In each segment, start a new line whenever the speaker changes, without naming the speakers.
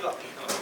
違。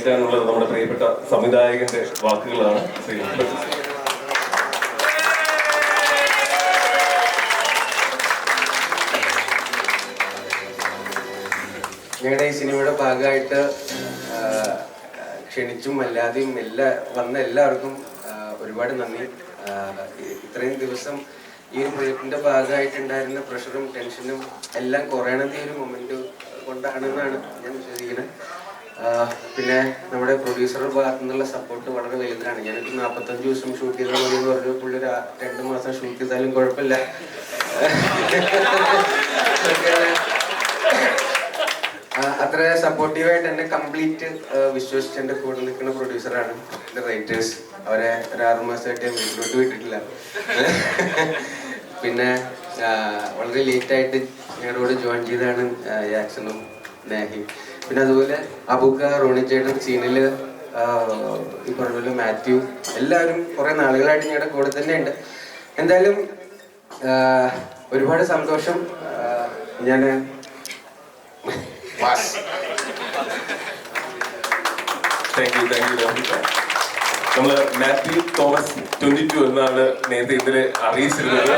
ഇനി കേൾക്കാനുള്ളത് നമ്മുടെ പ്രിയപ്പെട്ട സംവിധായകന്റെ വാക്കുകളാണ്.
ഞങ്ങളുടെ ഈ സിനിമയുടെ ഭാഗമായിട്ട് ക്ഷണിച്ചും അല്ലാതെയും എല്ലാ വന്ന എല്ലാവർക്കും ഒരുപാട് നന്ദി. ഇത്രയും ദിവസം ഈ ഒരു പ്രൊജക്ടിന്റെ ഭാഗമായിട്ടുണ്ടായിരുന്ന പ്രഷറും ടെൻഷനും എല്ലാം കുറയണത് ഈ ഒരു മൊമെന്റ് കൊണ്ടാണെന്നാണ് ഞാൻ വിശ്വസിക്കുന്നത്. പിന്നെ നമ്മുടെ പ്രൊഡ്യൂസറുടെ ഭാഗത്തു നിന്നുള്ള സപ്പോർട്ട് വളരെ വലുതാണ്. ഞാനിപ്പോൾ നാൽപ്പത്തഞ്ച് ദിവസം ഷൂട്ട് ചെയ്താൽ മതി എന്ന് പറഞ്ഞു. പുള്ളി രണ്ട് മാസം ഷൂട്ട് ചെയ്താലും കുഴപ്പമില്ല. അത്ര സപ്പോർട്ടീവായിട്ട് എന്നെ കംപ്ലീറ്റ് വിശ്വസിച്ച് എന്റെ കൂടെ നിൽക്കുന്ന പ്രൊഡ്യൂസറാണ് എന്റെ റൈറ്റേഴ്സ് അവരെ ഒരു ആറു മാസമായിട്ട് ഞാൻ വീട്ടിലോട്ട് വിട്ടിട്ടില്ല. പിന്നെ വളരെ ലേറ്റായിട്ട് ഞങ്ങളുടെ കൂടെ ജോയിൻ ചെയ്താണ് യാക്സണും നേഹി പിന്നെ അതുപോലെ അബുക്ക റോണി ചേട്ടൻ സീനിൽ ഈ പറഞ്ഞ മാത്യു എല്ലാവരും കുറെ നാളുകളായിട്ട് ഞങ്ങളുടെ കൂടെ തന്നെ ഉണ്ട്. എന്തായാലും ഒരുപാട് സന്തോഷം. ഞാൻ
നമ്മൾ മാത്യു തോമസ് ട്വന്റി ടു എന്നാണ് നേരത്തെ ഇതിൽ അറിയിച്ചിരുന്നത്.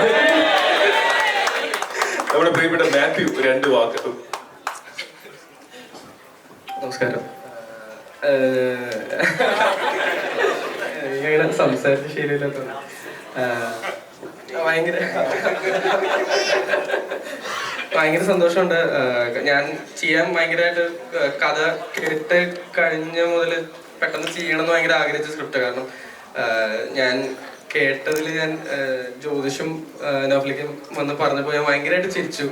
നമ്മുടെ പ്രിയപ്പെട്ട മാത്യു രണ്ട് വാക്ക്.
നമസ്കാരം. ഇങ്ങനെ സംസാരിച്ച ശരിയല്ലാത്ത ഭയങ്കര ഭയങ്കര സന്തോഷമുണ്ട്. ഞാൻ ചെയ്യാൻ ഭയങ്കരമായിട്ട് കഥ കേട്ട് കഴിഞ്ഞ മുതൽ പെട്ടെന്ന് ചെയ്യണമെന്ന് ഭയങ്കര ആഗ്രഹിച്ച സ്ക്രിപ്റ്റ് കാരണം ഞാൻ കേട്ടതിൽ ഞാൻ ജ്യോതിഷും നോഫലിക്കും വന്ന് പറഞ്ഞപ്പോൾ ഞാൻ ഭയങ്കരമായിട്ട് ചിരിച്ചു.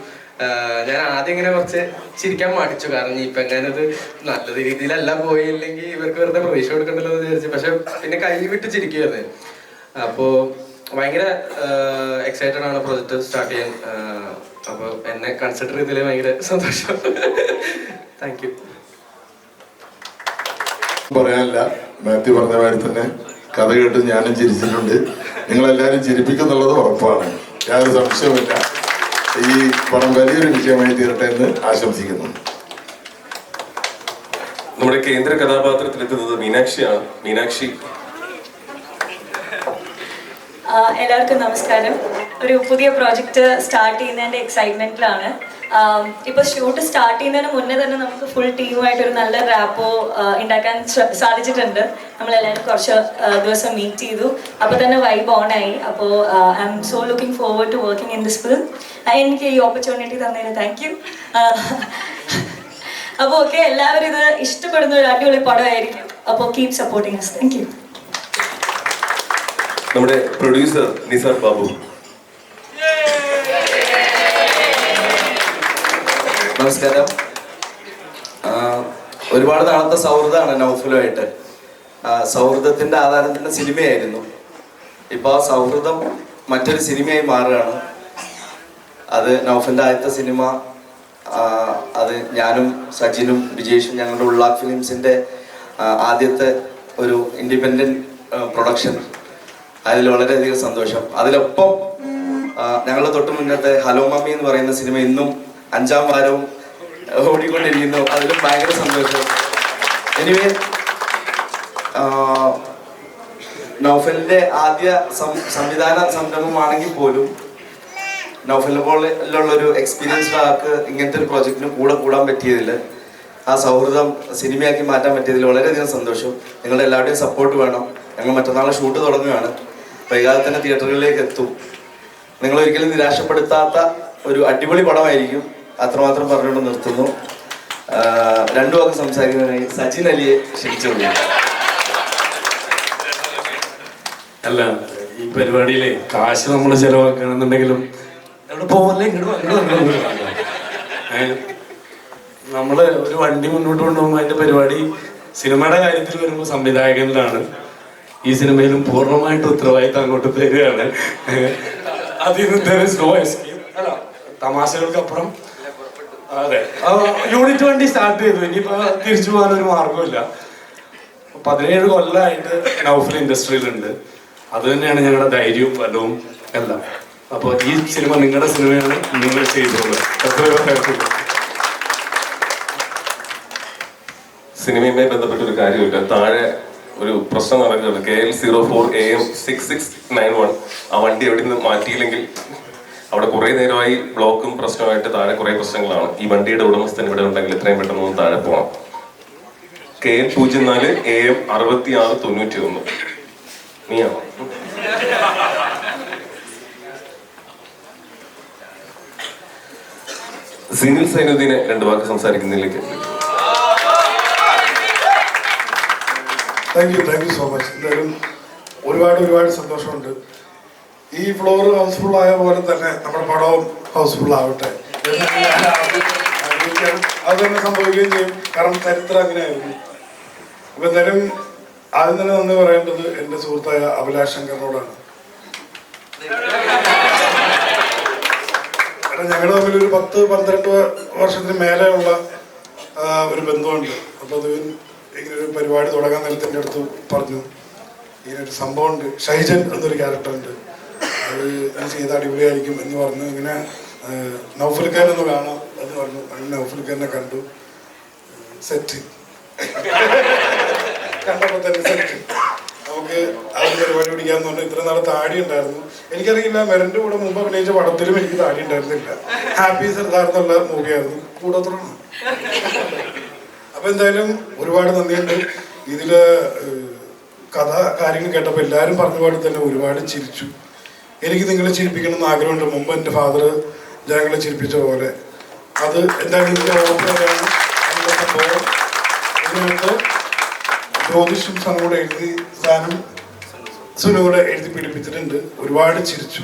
ഞാൻ ആദ്യം ഇങ്ങനെ കുറച്ച് ചിരിക്കാൻ മടിച്ചു. കാരണം ഇപ്പൊ ഞാനത് നല്ല രീതിയിലല്ല പോയില്ലെങ്കിൽ ഇവർക്ക് വെറുതെ പ്രതീക്ഷ കൊടുക്കണ്ടല്ലോ എന്ന് വിചാരിച്ചു. പക്ഷെ പിന്നെ കൈ വിട്ട് ചിരിക്കുമായിരുന്നു അപ്പോ ഭയങ്കര എക്സൈറ്റഡ് ആണ് പ്രൊജക്ട് സ്റ്റാർട്ട് ചെയ്യാൻ. അപ്പൊ എന്നെ കൺസിഡർ ചെയ്തതിൽ ഭയങ്കര സന്തോഷം. താങ്ക് യു
പറയാനില്ല. മാത്യു പറഞ്ഞ മാതിരി തന്നെ കഥ കേട്ട് ഞാനും ചിരിച്ചിട്ടുണ്ട്. നിങ്ങളെല്ലാവരും ചിരിപ്പിക്കുന്നുള്ളത് ഉറപ്പാണ്. യാതൊരു സംശയവുമില്ല. ഈ പണം വലിയൊരു വിജയമായി തീരട്ടെ എന്ന് ആശംസിക്കുന്നു.
നമ്മുടെ കേന്ദ്ര കഥാപാത്രത്തിലെത്തുന്നത് മീനാക്ഷിയാണ്. മീനാക്ഷി.
ആ, എല്ലാവർക്കും നമസ്കാരം. ഒരു പുതിയ പ്രോജക്റ്റ് സ്റ്റാർട്ട് ചെയ്യുന്നതിന്റെ എക്സൈറ്റ്മെന്റിലാണ് ഇപ്പോൾ ഷൂട്ട് സ്റ്റാർട്ട് ചെയ്യുന്നതിന് മുന്നേ തന്നെ നമുക്ക് ഫുൾ ടീമുമായിട്ട് ഒരു നല്ല റാപ്പോ ഉണ്ടാക്കാൻ സാധിച്ചിട്ടുണ്ട്. നമ്മളെല്ലാവരും കുറച്ച് ദിവസം മീറ്റ് ചെയ്തു. അപ്പോൾ തന്നെ വൈബ് ഓൺ ആയി. അപ്പോൾ I am so looking forward to working in this film എനിക്ക് ഈ ഓപ്പർച്യൂണിറ്റി തന്നതിന് താങ്ക് യു അപ്പോൾ ഓക്കെ എല്ലാവരും ഇത് ഇഷ്ടപ്പെടുന്ന ഒരു അടിപൊളി പടമായിരിക്കും. അപ്പോൾ keep supporting us thank you
നമ്മുടെ പ്രൊഡ്യൂസർ നിസാർ ബാബു.
നമസ്കാരം. ഒരുപാട് നാളത്തെ സൗഹൃദമാണ് നൗഫലുമായിട്ട്. സൗഹൃദത്തിന്റെ ആധാരത്തിന്റെ സിനിമയായിരുന്നു. ഇപ്പോൾ ആ സൗഹൃദം മറ്റൊരു സിനിമയായി മാറുകയാണ്. അത് നൗഫലിന്റെ ആദ്യത്തെ സിനിമ അത് ഞാനും സജിനും ബിജേഷും ഞങ്ങളുടെ ഉള്ളാഖ് ഫിലിംസിന്റെ ആദ്യത്തെ ഒരു ഇൻഡിപെൻഡന്റ് പ്രൊഡക്ഷൻ. അതിൽ വളരെയധികം സന്തോഷം. അതിലൊപ്പം ഞങ്ങളുടെ തൊട്ട് മുന്നത്തെ ഹലോ മമ്മി എന്ന് പറയുന്ന സിനിമ ഇന്നും അഞ്ചാം വാരവും ഓടിക്കൊണ്ടിരിക്കുന്നു. അതിലും ഭയങ്കര സന്തോഷം. എനിവേ നൗഫലിന്റെ ആദ്യ സംവിധാന സംരംഭമാണെങ്കിൽ പോലും നൗഫലിനെ പോലെയുള്ള ഒരു എക്സ്പീരിയൻസ് ആൾക്ക് ഇങ്ങനത്തെ ഒരു പ്രോജക്റ്റിന് കൂടെ കൂടാൻ പറ്റിയതിൽ ആ സൗഹൃദം സിനിമയാക്കി മാറ്റാൻ പറ്റിയതിൽ വളരെയധികം സന്തോഷം. നിങ്ങളുടെ എല്ലാവരുടെയും സപ്പോർട്ട് വേണം. ഞങ്ങൾ മറ്റന്നാളെ ഷൂട്ട് തുടങ്ങുകയാണ്. വൈകാതെ തന്നെ തിയേറ്ററുകളിലേക്ക് എത്തും. നിങ്ങൾ ഒരിക്കലും നിരാശപ്പെടുത്താത്ത ഒരു അടിപൊളി പടമായിരിക്കും. അത്രമാത്രം പറഞ്ഞുകൊണ്ട് നിർത്തുന്നു. രണ്ടു വാക്ക് സംസാരിക്കുന്നതിനായി സച്ചിൻ അലിയെ ക്ഷണിച്ചു
അല്ല ഈ പരിപാടിയിലെ കാശ് നമ്മൾ ചെലവാക്കുകയാണെന്നുണ്ടെങ്കിലും നമ്മൾ ഒരു വണ്ടി മുന്നോട്ട് കൊണ്ടുപോകുമ്പോൾ അതിന്റെ പരിപാടി സിനിമയുടെ കാര്യത്തിൽ വരുമ്പോൾ സംവിധായകനിലാണ്. ഈ സിനിമയിലും പൂർണമായിട്ട് ഉത്തരവാദിത്തം അങ്ങോട്ട് തരികയാണ്. അതിൽ നിന്ന് അപ്പുറം അതെ. യൂണിറ്റ് വണ്ടി സ്റ്റാർട്ട് ചെയ്തു. ഇനിയിപ്പോ തിരിച്ചു പോകാൻ ഒരു മാർഗമില്ല പതിനേഴ് കൊല്ലമായിട്ട് നൗഫൽ ഇൻഡസ്ട്രിയിലുണ്ട്. അത് തന്നെയാണ് ഞങ്ങളുടെ ധൈര്യവും ബലവും എല്ലാം. അപ്പോൾ ഈ സിനിമ നിങ്ങളുടെ സിനിമയാണ് നിങ്ങൾ ചെയ്തോളൂ
സിനിമയുമായി ബന്ധപ്പെട്ട ഒരു കാര്യമില്ല. താഴെ ഒരു പ്രശ്നം നടക്കുന്നുണ്ട്. K L zero four A M six six nine one ആ വണ്ടി എവിടെ നിന്ന് മാറ്റിയില്ലെങ്കിൽ അവിടെ കുറെ നേരമായി ബ്ലോക്കും പ്രശ്നമായിട്ട് താഴെ കുറെ പ്രശ്നങ്ങളാണ്. ഈ വണ്ടിയുടെ ഉടമസ്ഥൻ ഇവിടെ ഉണ്ടെങ്കിൽ എത്രയും പെട്ടെന്ന് ഒന്ന് താഴെ പോകണം കെ എൽ പൂജ്യം നാല് എ എം അറുപത്തി ആറ് തൊണ്ണൂറ്റി ഒന്ന് നീയാണോ? സിനിൽ സൈനുദ്ദീനെ രണ്ട് വാക്ക് സംസാരിക്കുന്നതിലേക്ക്.
Thank you thank you so much എന്തായാലും ഒരുപാട് ഒരുപാട് സന്തോഷമുണ്ട്. ഈ ഫ്ലോർ ഹൗസ്ഫുൾ ആയ പോലെ തന്നെ നമ്മുടെ പടവും ഹൗസ്ഫുൾ ആവട്ടെ. അത് തന്നെ സംഭവിക്കുകയും ചെയ്യും. കാരണം ചരിത്രം അങ്ങനെയായിരുന്നു. അപ്പൊ എന്തായാലും ആദ്യം തന്നെ നന്ദി പറയേണ്ടത് എന്റെ സുഹൃത്തായ അഭിലാഷ് ശങ്കറിനോടാണ്. ഞങ്ങൾ തമ്മിൽ ഒരു പത്ത് പന്ത്രണ്ട് വർഷത്തിന് മേലെയുള്ള ഒരു ബന്ധമുണ്ട്. അപ്പോൾ അത് ഇങ്ങനെ ഒരു പരിപാടി തുടങ്ങാൻ നേരത്തെ എന്റെ അടുത്ത് പറഞ്ഞു ഇങ്ങനെ ഒരു സംഭവമുണ്ട്. ഷൈജൻ എന്നൊരു ക്യാരക്ടർ ഉണ്ട്. അത് ചെയ്ത അടിപൊളിയായിരിക്കും എന്ന് പറഞ്ഞു ഇങ്ങനെ നൗഫൽക്കാരൊന്ന് കാണാം എന്ന് പറഞ്ഞു. അങ്ങനെ നൗഫൽക്കാരനെ കണ്ടു. സെറ്റ് കണ്ടപ്പോ തന്നെ സെറ്റ് നമുക്ക് ആ പരിപാടി പിടിക്കാന്ന് പറഞ്ഞു ഇത്ര നാളെ താടി ഉണ്ടായിരുന്നു. എനിക്കറിയില്ല മെരന്റെ കൂടെ മുമ്പ് അഭിനയിച്ച പടത്തിലും എനിക്ക് താടി ഉണ്ടായിരുന്നില്ല. ഹാപ്പി സർദാർ എന്നുള്ള മൂവിയായിരുന്നു. കൂടത്രമാണ് അപ്പൊ എന്തായാലും ഒരുപാട് നന്ദിയുണ്ട്. ഇതിൽ കഥ കാര്യങ്ങൾ കേട്ടപ്പോൾ എല്ലാവരും പറഞ്ഞ പാടി തന്നെ ഒരുപാട് ചിരിച്ചു. എനിക്ക് നിങ്ങളെ ചിരിപ്പിക്കണം എന്ന് ആഗ്രഹമുണ്ട്. മുമ്പ് എന്റെ ഫാദർ ഞങ്ങളെ ചിരിപ്പിച്ച പോലെ. അത് എന്തായാലും ഇതിന്റെ ഓർമ്മയാണ് അതിന്റെ സംഭവം ജ്യോതിഷും സനൂടെ എഴുതി സാധനം സുനൂടെ എഴുതി പിടിപ്പിച്ചിട്ടുണ്ട് ഒരുപാട് ചിരിച്ചു.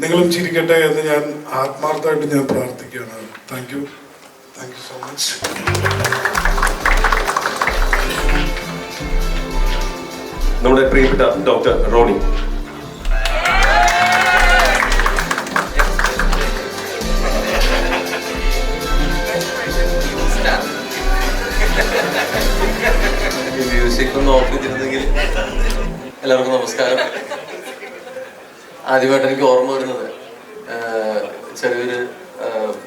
നിങ്ങളും ചിരിക്കട്ടെ എന്ന് ഞാൻ ആത്മാർത്ഥമായിട്ട് ഞാൻ പ്രാർത്ഥിക്കുകയാണ്. Thank you thank you so much
നമ്മുടെ പ്രിയപ്പെട്ട ഡോക്ടർ റോണി.
മ്യൂസിക് ഒന്ന് ഓഫ് ചെയ്തിരുന്നെങ്കിൽ എല്ലാവർക്കും നമസ്കാരം. ആദ്യമായിട്ട് എനിക്ക് ഓർമ്മ വരുന്നത്. ചെറിയൊരു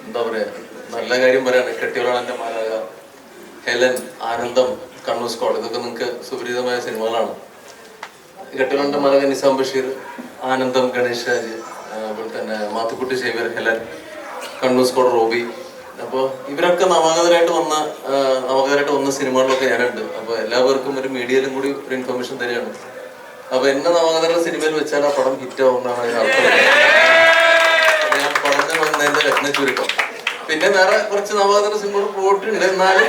എന്താ പറയാ നല്ല കാര്യം പറയാണ്. കെട്ടിയോളാണെന്റെ മാലാക ഹെലൻ ആനന്ദം കണ്ണൂർ സ്കോൾ ഇതൊക്കെ നിങ്ങൾക്ക് സുപരിചിതമായ സിനിമകളാണ്. കെട്ടിയോളാന്റെ മാലാക നിസാം ബഷീർ ആനന്ദം ഗണേഷ് രാജ് അതുപോലെ തന്നെ മാത്തുക്കുട്ടി ശേഖർ ഹെലൻ കണ്ണൂർ സ്കോൾ റോബി അപ്പോൾ ഇവരൊക്കെ നവാഗതരായിട്ട് വന്ന നവാഗതരായിട്ട് വന്ന സിനിമകളിലൊക്കെ ഞാനുണ്ട്. അപ്പോൾ എല്ലാവർക്കും ഒരു മീഡിയയിലും കൂടി ഒരു ഇൻഫർമേഷൻ തരികയാണ്. അപ്പൊ എന്നെ നവാഗതരുടെ സിനിമയിൽ വെച്ചാൽ ആ പടം ഹിറ്റ് ആവുന്നതാണ് ഞാൻ പറഞ്ഞു വന്നതിന്റെ രത്ന ചുരുക്കം. പിന്നെ വേറെ കുറച്ച് നവാഗതര സിനിമകൾ പോയിട്ടുണ്ട്. എന്നാലും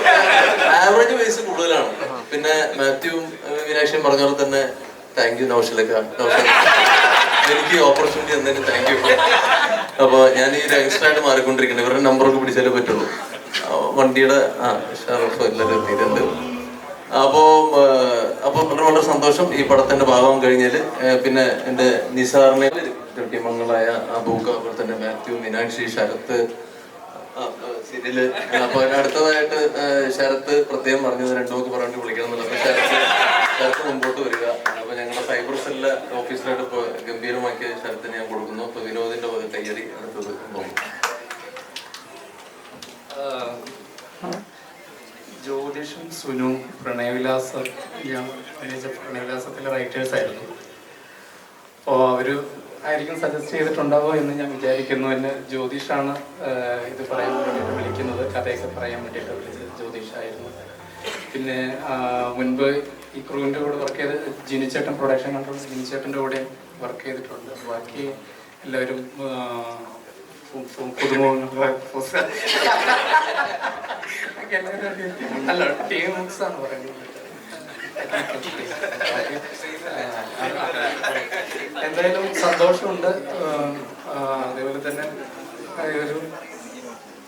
ആവറേജ് വയസ്സ് കൂടുതലാണ്. പിന്നെ മാത്യുവും മീനാക്ഷിയും പറഞ്ഞ പോലെ തന്നെ താങ്ക് യു നൗഷലക്ക. എനിക്ക് ഓപ്പർച്യൂണിറ്റി തന്നതിന് താങ്ക് യു അപ്പൊ ഞാൻ ഈ രജിസ്റ്റർ ആയിട്ട് മാറിക്കൊണ്ടിരിക്കുന്നത് ഇവരുടെ നമ്പറൊക്കെ പിടിച്ചാലേ പറ്റുള്ളൂ. വണ്ടിയുടെ ആ എല്ലാവരും എത്തിയിട്ടുണ്ട്. അപ്പോ അപ്പൊ വളരെ വളരെ സന്തോഷം ഈ പടത്തിന്റെ ഭാഗം കഴിഞ്ഞാൽ. പിന്നെ എന്റെ നിസാറിനെ കൃത്യമംഗളായ അബൂക്ക അതുപോലെ തന്നെ മാത്യു മീനാക്ഷി ശരത്ത് സീരിയൽ അപ്പൊ അടുത്തതായിട്ട് ശരത്ത് പ്രത്യേകം പറഞ്ഞത് രണ്ടു പറഞ്ഞു വിളിക്കണം എന്നുള്ളത്. ശരത്ത് മുമ്പോട്ട് വരിക. അപ്പൊ ഞങ്ങളുടെ സൈബർ സെല്ലിലെ ഓഫീസറായിട്ട് ഗംഭീരമാക്കിയ ശരത്തിന് ഞാൻ വക കയ്യറി അടുത്തത്
ജ്യോതിഷും സുനു പ്രണയവിലാസ പ്രണയവിലാസത്തിലെ റൈറ്റേഴ്സ് ആയിരുന്നു. അപ്പോൾ അവർ ആയിരിക്കും സജസ്റ്റ് ചെയ്തിട്ടുണ്ടാവോ എന്ന് ഞാൻ വിചാരിക്കുന്നു. എന്നെ ജ്യോതിഷാണ് ഇത് പറയാൻ വേണ്ടിയിട്ട് വിളിക്കുന്നത്. കഥയൊക്കെ പറയാൻ വേണ്ടിയിട്ട് വിളിച്ചത് ജ്യോതിഷായിരുന്നു. പിന്നെ മുൻപ് ഈ ക്രൂവിന്റെ കൂടെ വർക്ക് ചെയ്ത് ജിനിച്ചേട്ടൻ പ്രൊഡക്ഷൻ കൺട്രോൾ ജിനിച്ചേട്ടന്റെ കൂടെ വർക്ക് ചെയ്തിട്ടുണ്ട്. ബാക്കി എല്ലാവരും പുതുമുഖങ്ങളെ അല്ല ടീം ആണ് പറയുന്നത്.
എന്തായാലും സന്തോഷമുണ്ട്. അതേപോലെ തന്നെ ഒരു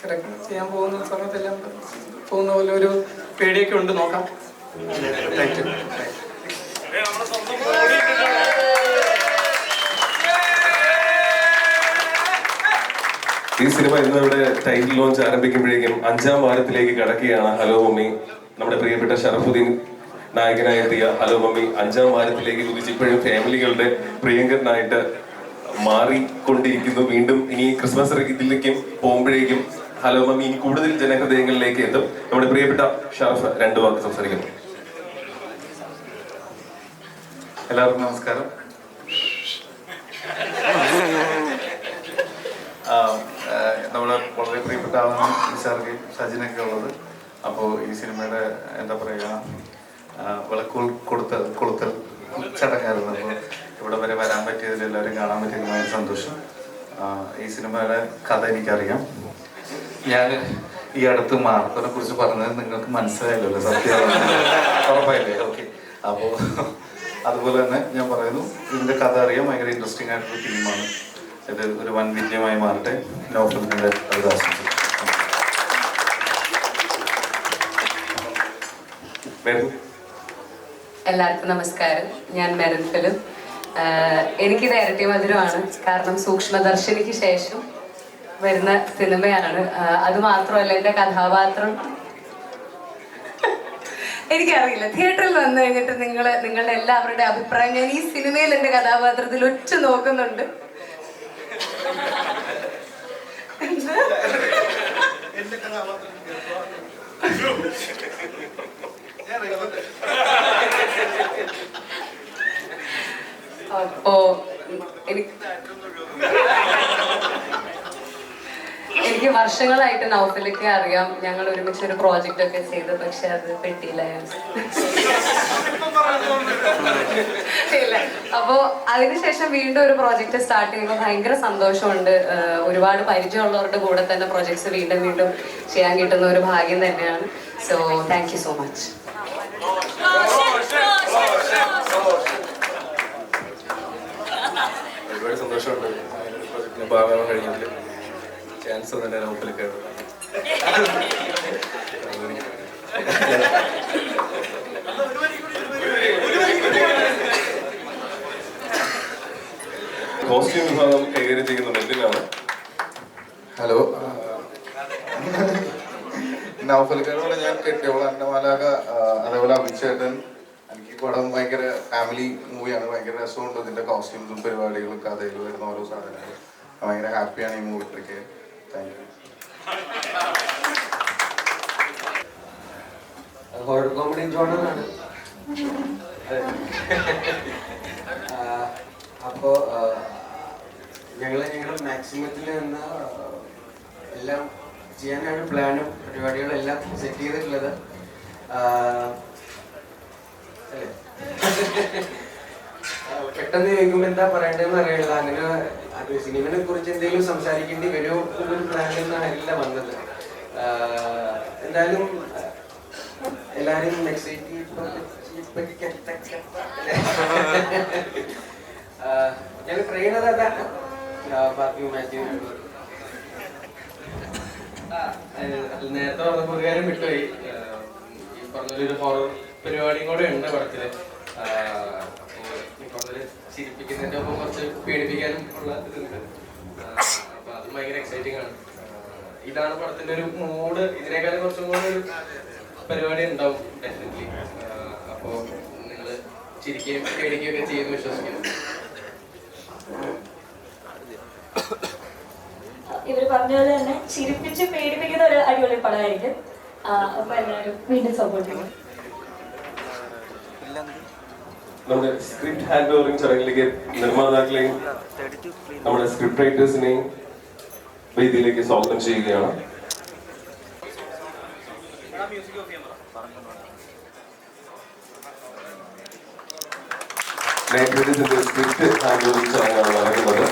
കറക്റ്റ് ചെയ്യാൻ പോകുന്ന സമയത്തെല്ലാം പോകുന്ന പോലെ ഒരു പേടിയൊക്കെ ഉണ്ട്. നോക്കാം. താങ്ക് യു
ഈ സിനിമ ഇന്ന് ഇവിടെ ടൈറ്റിൽ ലോഞ്ച് ആരംഭിക്കുമ്പോഴേക്കും അഞ്ചാം വാരത്തിലേക്ക് കടക്കുകയാണ്. Hello mummy. നമ്മുടെ പ്രിയപ്പെട്ട ഷറഫുദ്ദീൻ നായകനായെത്തിയ ഹലോ മമ്മി. അഞ്ചാം വാരത്തിലേക്ക് കുതിച്ച് ഇപ്പോഴും ഫാമിലികളുടെ പ്രിയങ്കരനായിട്ട് മാറിക്കൊണ്ടിരിക്കുന്നു. വീണ്ടും ഇനി ക്രിസ്മസ് ഇതിലേക്കും പോകുമ്പോഴേക്കും ഹലോ മമ്മി ഇനി കൂടുതൽ ജനഹൃദയങ്ങളിലേക്ക് എത്തും. നമ്മുടെ പ്രിയപ്പെട്ട ഷറഫ് രണ്ട് വാക്ക് സംസാരിക്കുന്നു.
എല്ലാവർക്കും നമസ്കാരം ആ, ആ, നമ്മുടെ വളരെ പ്രിയപ്പെട്ട നിസാർക്ക് സജിനൊക്കെ ഉള്ളത് അപ്പോൾ ഈ സിനിമയുടെ എന്താ പറയുക വിളക്കുൾ കൊടുത്ത കൊളുത്തൽ ചടങ്ങായിരുന്നു. അപ്പോൾ ഇവിടെ വരെ വരാൻ പറ്റിയതിൽ എല്ലാവരും കാണാൻ പറ്റിയതിൽ സന്തോഷം. ഈ സിനിമയുടെ കഥ എനിക്കറിയാം. ഞാൻ ഈ അടുത്ത് മാർക്കോനെ കുറിച്ച് പറഞ്ഞത് നിങ്ങൾക്ക് മനസ്സിലായല്ലോ സത്യം ഉറപ്പായില്ലേ? ഓക്കെ. അപ്പോൾ അതുപോലെ തന്നെ ഞാൻ പറയുന്നു ഇതിന്റെ കഥ അറിയാം ഭയങ്കര ഇൻട്രസ്റ്റിംഗ് ആയിട്ടുള്ള ഫിലിമാണ് ഇത് ഒരു വൻ വിജയമായി മാറട്ടെ. നോഫലിന്റെ അത് ആശംസിച്ചു
എല്ലാവർക്കും നമസ്കാരം. ഞാൻ മെറിൻ ഫിലിം എനിക്കിത് ഇരട്ടി മധുരമാണ്. കാരണം സൂക്ഷ്മദർശിനിക്ക് ശേഷം വരുന്ന സിനിമയാണ്. അത് മാത്രമല്ല എന്റെ കഥാപാത്രം. എനിക്കറിയില്ല. തിയേറ്ററിൽ വന്നു കഴിഞ്ഞിട്ട് നിങ്ങൾ നിങ്ങളുടെ എല്ലാവരുടെ അഭിപ്രായം ഞാൻ ഈ സിനിമയിൽ എന്റെ കഥാപാത്രത്തിൽ ഒറ്റ നോക്കുന്നുണ്ട്. അപ്പോ എനിക്ക് എനിക്ക് വർഷങ്ങളായിട്ട് നൗഫലൊക്കെ അറിയാം. ഞങ്ങൾ ഒരുമിച്ച് ഒരു പ്രോജക്റ്റ് ഒക്കെ ചെയ്ത് പക്ഷെ അത് പെട്ടിയില്ല അപ്പോ അതിനുശേഷം വീണ്ടും ഒരു പ്രോജക്റ്റ് സ്റ്റാർട്ട് ചെയ്യുമ്പോൾ ഭയങ്കര സന്തോഷമുണ്ട്. ഒരുപാട് പരിചയമുള്ളവരുടെ കൂടെ തന്നെ പ്രോജക്ട്സ് വീണ്ടും വീണ്ടും ചെയ്യാൻ കിട്ടുന്ന ഒരു ഭാഗ്യം തന്നെയാണ്. സോ താങ്ക് സോ മച്ച്
ഒരുപാട് സന്തോഷമുണ്ട്. പ്രൊജക്റ്റിന് ഭാഗമാകാൻ കഴിഞ്ഞതിൽ ചാൻസ് തന്നെ നോക്കലൊക്കെ
കോസ്റ്റ്യൂം വിഭാഗം കൈകാര്യം ചെയ്യുന്ന എന്തിനാണ്
ഹലോ നൗഫൽക്കാരോട് ഞാൻ കെട്ടിയോള അന്നമാലാക അതേപോലെ അഭിചേട്ടൻ പടം ഭയങ്കര ഫാമിലി മൂവിയാണ് ഭയങ്കര രസമുണ്ട്. ഇതിന്റെ കോസ്റ്റ്യൂംസും പരിപാടികളും കഥയിൽ വരുന്ന ഓരോ സാധനങ്ങൾ ഭയങ്കര ഹാപ്പിയാണ് ഈ movie trick thank you
comedy ജോണറാണ് അപ്പോൾ ഞങ്ങൾ ഞങ്ങളുടെ മാക്സിമത്തിൽ നിന്ന് എല്ലാം ചെയ്യാനാണ് പ്ലാനും പരിപാടികളെല്ലാം സെറ്റ് ചെയ്തിട്ടുള്ളത്. അല്ലേ? പെട്ടെന്ന് ചോദിക്കുമ്പോൾ എന്താ പറയണ്ടെന്ന് അറിയില്ല. അങ്ങനെ അത് സിനിമനെ കുറിച്ച് എന്തെങ്കിലും സംസാരിക്കേണ്ടി വരുമോ? എന്നൊരു പ്ലാനിൽ നിന്നാണ് വന്നത്. എന്തായാലും എല്ലാരും എക്സൈറ്റ് ഞാൻ ട്രെയിനർ അതാണ് ബാക്കി മാത്യു
നേരത്തെ പറഞ്ഞ കാര്യം വിട്ടുപോയി. ഈ പറഞ്ഞൊരു ഹൊറർ പരിപാടിയും കൂടെ ഉണ്ട് പടത്തിൽ. പറഞ്ഞൊരു ചിരിപ്പിക്കുന്നതിന്റെ ഒപ്പം കുറച്ച് പേടിപ്പിക്കാനും ഉള്ള ഇതുണ്ട്. അപ്പൊ അത് ഭയങ്കര എക്സൈറ്റിംഗ് ആണ്. ഇതാണ് പടത്തിന്റെ ഒരു മൂഡ് ഇതിനേക്കാളും കുറച്ചും കൂടെ ഒരു പരിപാടി ഉണ്ടാവും ഡെഫിനറ്റ്ലി അപ്പോ നിങ്ങൾ ചിരിക്കുകയും പേടിക്കുകയും ഒക്കെ ചെയ്യുമെന്ന് വിശ്വസിക്കുന്നു.
ഇവർ പറഞ്ഞ പോലെ തന്നെ ചിരിപ്പിച്ച് പേടിപ്പിക്കുന്ന ഒരു അടിപൊളി പടമായിരിക്കും. അപ്പൊ എല്ലാവരും വീണ്ടും സപ്പോർട്ട് ചെയ്യും
നമ്മുടെ സ്ക്രിപ്റ്റ് ഹാൻഡ് ഓവറിംഗ് ചടങ്ങിലേക്ക് നിർമ്മാതാക്കളെയും നമ്മുടെ സ്ക്രിപ്റ്റ് റൈറ്റേഴ്സിനെയും വേദിയിലേക്ക് സ്വാഗതം ചെയ്യുകയാണ്. സ്ക്രിപ്റ്റ് ഹാൻഡ് ഓവറിംഗ് ചടങ്ങാണ് നടക്കുന്നത്.